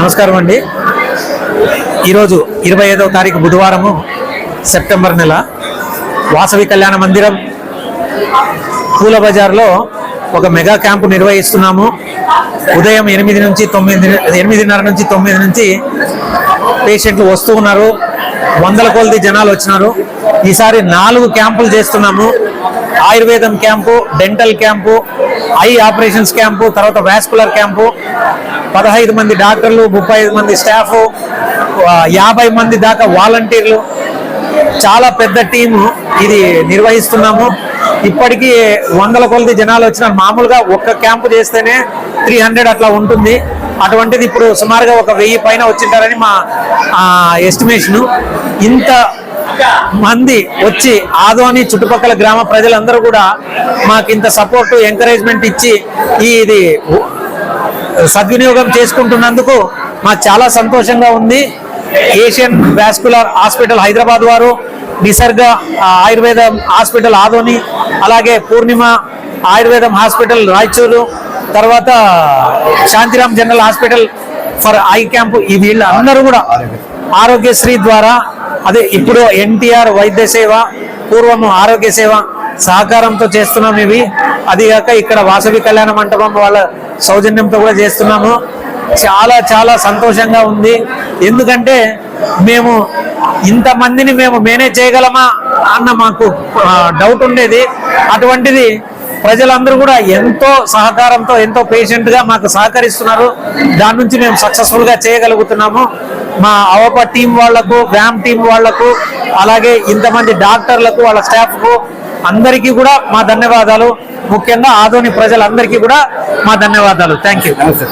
నమస్కారం అండి. ఈరోజు ఇరవై ఐదవ తారీఖు బుధవారము సెప్టెంబర్ నెల. వాసవి కళ్యాణ మందిరం పూల బజార్లో ఒక మెగా క్యాంపు నిర్వహిస్తున్నాము. ఉదయం ఎనిమిది నుంచి తొమ్మిది ఎనిమిదిన్నర నుంచి తొమ్మిది నుంచి పేషెంట్లు వస్తూ ఉన్నారు. వందల కొలది జనాలు వచ్చినారు. ఈసారి నాలుగు క్యాంపులు చేస్తున్నాము. ఆయుర్వేదం camp dental camp eye operations camp తర్వాత వాస్కులర్ క్యాంపు. పదహైదు మంది డాక్టర్లు ముప్పై మంది స్టాఫ్ యాభై మంది దాకా వాలంటీర్లు చాలా పెద్ద టీము ఇది నిర్వహిస్తున్నాము. ఇప్పటికీ వందల కొలది జనాలు వచ్చిన మామూలుగా ఒక్క క్యాంపు చేస్తేనే త్రీ హండ్రెడ్ అట్లా ఉంటుంది. అటువంటిది ఇప్పుడు సుమారుగా ఒక వెయ్యి పైన వచ్చింటారని మా ఎస్టిమేషను ఇంత మంది వచ్చి ఆదోని చుట్టుపక్కల గ్రామ ప్రజలందరూ కూడా మాకు ఇంత సపోర్టు ఎంకరేజ్మెంట్ ఇచ్చి ఈ ఇది సద్వినియోగం చేసుకుంటున్నందుకు మాకు చాలా సంతోషంగా ఉంది. ఏషియన్ వాస్కులర్ హాస్పిటల్ హైదరాబాద్ వారు నిసర్గ ఆయుర్వేదం హాస్పిటల్ ఆదోని అలాగే పూర్ణిమ ఆయుర్వేదం హాస్పిటల్ రాయచూరు తర్వాత Shantiram general hospital for eye camp ఈ వీళ్ళు అందరూ కూడా ఆరోగ్యశ్రీ ద్వారా అదే ఇప్పుడు ఎన్టీఆర్ వైద్య సేవ పూర్వము ఆరోగ్య సేవ సహకారంతో చేస్తున్నాం ఇవి. అదిగాక ఇక్కడ వాసవి కళ్యాణ మంటపం వాళ్ళ సౌజన్యంతో కూడా చేస్తున్నాము. చాలా చాలా సంతోషంగా ఉంది. ఎందుకంటే మేము ఇంతమందిని మేము మేనేజ్ చేయగలమా అన్న మాకు డౌట్ ఉండేది. అటువంటిది ప్రజలందరూ కూడా ఎంతో సహకారంతో ఎంతో పేషెంట్గా మాకు సహకరిస్తున్నారు. దాని నుంచి మేము సక్సెస్ఫుల్గా చేయగలుగుతున్నాము. మా అవప టీం వాళ్ళకు వ్యామ్ టీం వాళ్ళకు అలాగే ఇంతమంది డాక్టర్లకు వాళ్ళ స్టాఫ్కు అందరికీ కూడా మా ధన్యవాదాలు. ముఖ్యంగా ఆదోని ప్రజలందరికీ కూడా మా ధన్యవాదాలు. Thank you